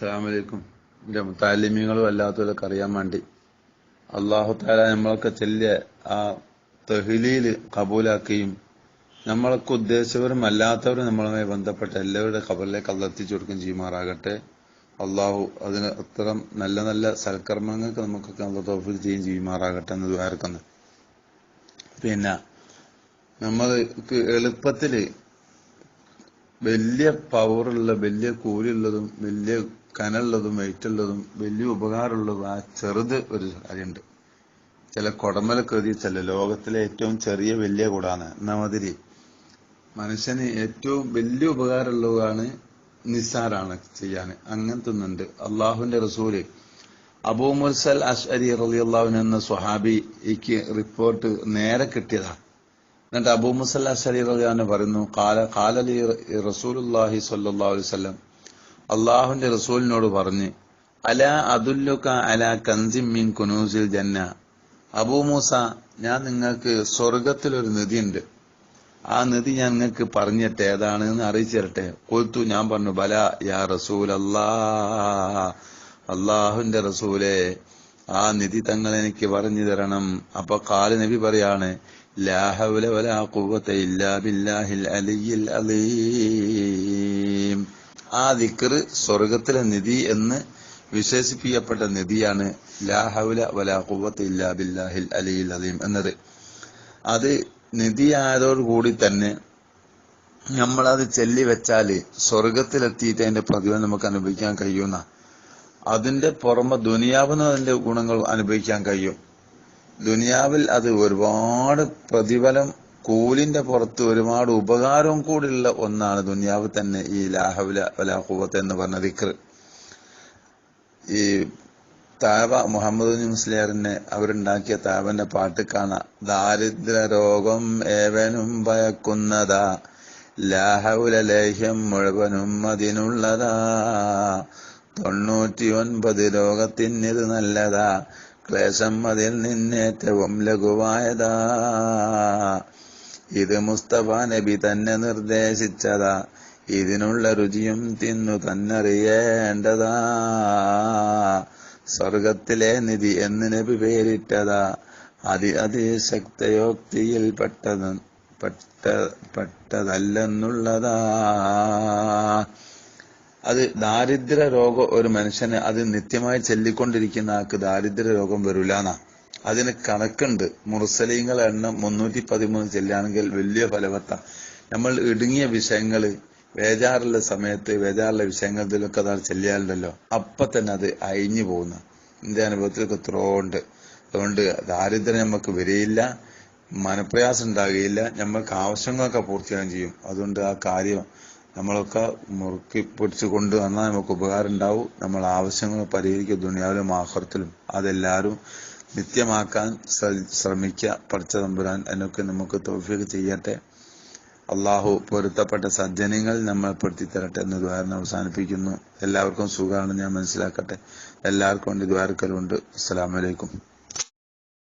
അസ്സലാമലൈക്കും. എന്റെ മുത്താലിമ്യങ്ങളും അല്ലാത്തവരൊക്കെ അറിയാൻ വേണ്ടി. അള്ളാഹു താല നമ്മളൊക്കെ ചെല്ലിയ ആ തെഹിലിയിൽ കബൂലാക്കുകയും നമ്മളൊക്കെ ഉദ്ദേശിച്ചവരും അല്ലാത്തവരും നമ്മളുമായി ബന്ധപ്പെട്ട എല്ലാവരുടെ ഖബറിലേക്ക് അത് എത്തിച്ചു കൊടുക്കുകയും ചെയ്യുമാറാകട്ടെ. അള്ളാഹു അതിന് അത്തരം നല്ല നല്ല സൽക്കർമ്മങ്ങൾക്ക് നമുക്കൊക്കെ നല്ല തോഫിൽ ചെയ്യും ചെയ്യുമാറാകട്ടെ എന്ന് ദ്വാരക്കുന്നു പിന്നെ നമ്മൾക്ക് എളുപ്പത്തിൽ വലിയ പവറുള്ള വലിയ കൂലിയുള്ളതും വലിയ കനമുള്ളതും വെയിറ്റുള്ളതും വലിയ ഉപകാരമുള്ളതും ആ ചെറുത് ഒരു കാര്യമുണ്ട്. ചില കൊടമല കൃതി ചില ലോകത്തിലെ ഏറ്റവും ചെറിയ വലിയ കൂടാണ്. എന്നാ മാതിരി മനുഷ്യന് ഏറ്റവും വലിയ ഉപകാരമുള്ളതാണ് നിസ്സാരാണ് ചെയ്യാൻ അങ്ങനത്തെ ഒന്നുണ്ട് അള്ളാഹുവിന്റെ റസൂൽ അബൂ മുർസൽ അഷ്അരി റളിയല്ലാഹു എന്ന സ്വഹാബിക്ക് റിപ്പോർട്ട് നേരെ കിട്ടിയതാ. എന്നിട്ട് അബൂ മുസൽ അഷ്അരി റളിയാൻ പറയുന്നു കാല കാലലി റസൂലുള്ളാഹി സ്വല്ലല്ലാഹു അലൈഹി വസല്ലം അള്ളാഹുവിന്റെ റസൂലിനോട് പറഞ്ഞ് അല അതുല്ലുക അല കൻസിം മീൻ കുനൂസിൽ ജന്ന. അബൂമൂസ ഞാൻ നിങ്ങൾക്ക് സ്വർഗത്തിലൊരു നിധിയുണ്ട്. ആ നിധി ഞാൻ നിങ്ങൾക്ക് പറഞ്ഞിട്ട് ഏതാണ് എന്ന് അറിയിച്ചു തരട്ടെ കൊൽത്തു ഞാൻ പറഞ്ഞു ബല യാ റസൂൽ അല്ലാ അള്ളാഹുന്റെ റസൂലെ ആ നിധി തങ്ങൾ എനിക്ക് പറഞ്ഞു തരണം. അപ്പൊ കാൽ നബി പറയാണ് ലാ ഹൗല വലാ ഖുവത ഇല്ലാ ബില്ലാഹിൽ അലിയിൽ അലീം. ആ ദിക്കർ സ്വർഗത്തിലെ നിധി എന്ന് വിശേഷിപ്പിക്കപ്പെട്ട നിധിയാണ് ലാ ഹൗല വലാ ഇല്ലാ ബില്ലാഹിൽ അലിയിൽ അലീം എന്നത്. അത് നിധിയായതോടുകൂടി തന്നെ നമ്മളത് ചെല്ലി വെച്ചാൽ സ്വർഗത്തിലെത്തിയിട്ട് അതിന്റെ പ്രതിഫലം നമുക്ക് അനുഭവിക്കാൻ കഴിയുന്ന. അതിന്റെ പുറമെ ദുനിയാവിന് അതിന്റെ ഗുണങ്ങൾ അനുഭവിക്കാൻ കഴിയും. ദുനിയാവിൽ അത് ഒരുപാട് പ്രതിഫലം കൂലിന്റെ പുറത്ത് ഒരുപാട് ഉപകാരവും കൂടിയുള്ള ഒന്നാണ് ദുനിയാവ് തന്നെ ഈ ലാഹുല വലാഹുവത്ത് എന്ന് പറഞ്ഞ ദിക്ർ. ഈ താവ മുഹമ്മദ് മുസ്ലിയാറിനെ അവരുണ്ടാക്കിയ താവന്റെ പാട്ട് കാണാം. ദാരിദ്ര്യ രോഗം ഏവനും ഭയക്കുന്നതാ. ലാഹൗല ലേഹ്യം മുഴുവനും അതിനുള്ളതാ. തൊണ്ണൂറ്റി ഒൻപത് രോഗത്തിനിത് നല്ലതാ. ക്ലേശം അതിൽ നിന്നേറ്റവും ലഘുവായതാ. ഇത് മുസ്തഫ നബി തന്നെ നിർദ്ദേശിച്ചതാ. ഇതിനുള്ള രുചിയും തിന്നു തന്നറിയേണ്ടതാ. സ്വർഗത്തിലെ നിധി എന്ന് നബി പേരിട്ടതാ. അതി അതിശക്തയോക്തിയിൽ പെട്ടത് പെട്ട പെട്ടതല്ലെന്നുള്ളതാ. അത് ദാരിദ്ര്യ രോഗം ഒരു മനുഷ്യന് അത് നിത്യമായി ചെല്ലിക്കൊണ്ടിരിക്കുന്ന ആൾക്ക് ദാരിദ്ര്യ രോഗം വരൂലെന്നാ. അതിന് കണക്കുണ്ട്. മുർസലീങ്ങളുടെ എണ്ണം മുന്നൂറ്റി പതിമൂന്ന് ചെല്ലുകയാണെങ്കിൽ വലിയ ഫലവത്ത. നമ്മൾ ഇടുങ്ങിയ വിഷയങ്ങൾ വേജാറുള്ള സമയത്ത് വേജാറുള്ള വിഷയങ്ങൾ ഇതിലൊക്കെ അതാണ് ചെല്ലിയാലുണ്ടല്ലോ. അപ്പൊ തന്നെ അത് അഴിഞ്ഞു പോകുന്ന. എന്റെ അനുഭവത്തിലൊക്കെ ഉണ്ട്. അതുകൊണ്ട് ദാരിദ്ര്യം നമുക്ക് വരികയില്ല. മനപ്രയാസം ഉണ്ടാകുകയില്ല. നമ്മൾക്ക് ആവശ്യങ്ങളൊക്കെ പൂർത്തിയാകുകയും ചെയ്യും. അതുകൊണ്ട് ആ കാര്യം നമ്മളൊക്കെ മുറുക്കി പിടിച്ചു കൊണ്ട് വന്നാൽ നമുക്ക് ഉപകാരം ഉണ്ടാവും. നമ്മൾ ആവശ്യങ്ങൾ പരിഹരിക്കും. ദുനിയാവിലും ആഹ്റത്തിലും. അതെല്ലാവരും നിത്യമാക്കാൻ ശ്രമിക്ക പഠിച്ച തമ്പുരാൻ എന്നൊക്കെ നമുക്ക് തോഫിക്ക് ചെയ്യട്ടെ. അള്ളാഹു പൊരുത്തപ്പെട്ട സജ്ജനങ്ങൾ നമ്മൾ പെടുത്തി തരട്ടെ എന്ന് ദ്വാരം അവസാനിപ്പിക്കുന്നു. എല്ലാവർക്കും സുഖമാണ് ഞാൻ മനസ്സിലാക്കട്ടെ. എല്ലാവർക്കും ഉണ്ട് ദ്വാരക്കലുണ്ട്. അസ്സലാമലൈക്കും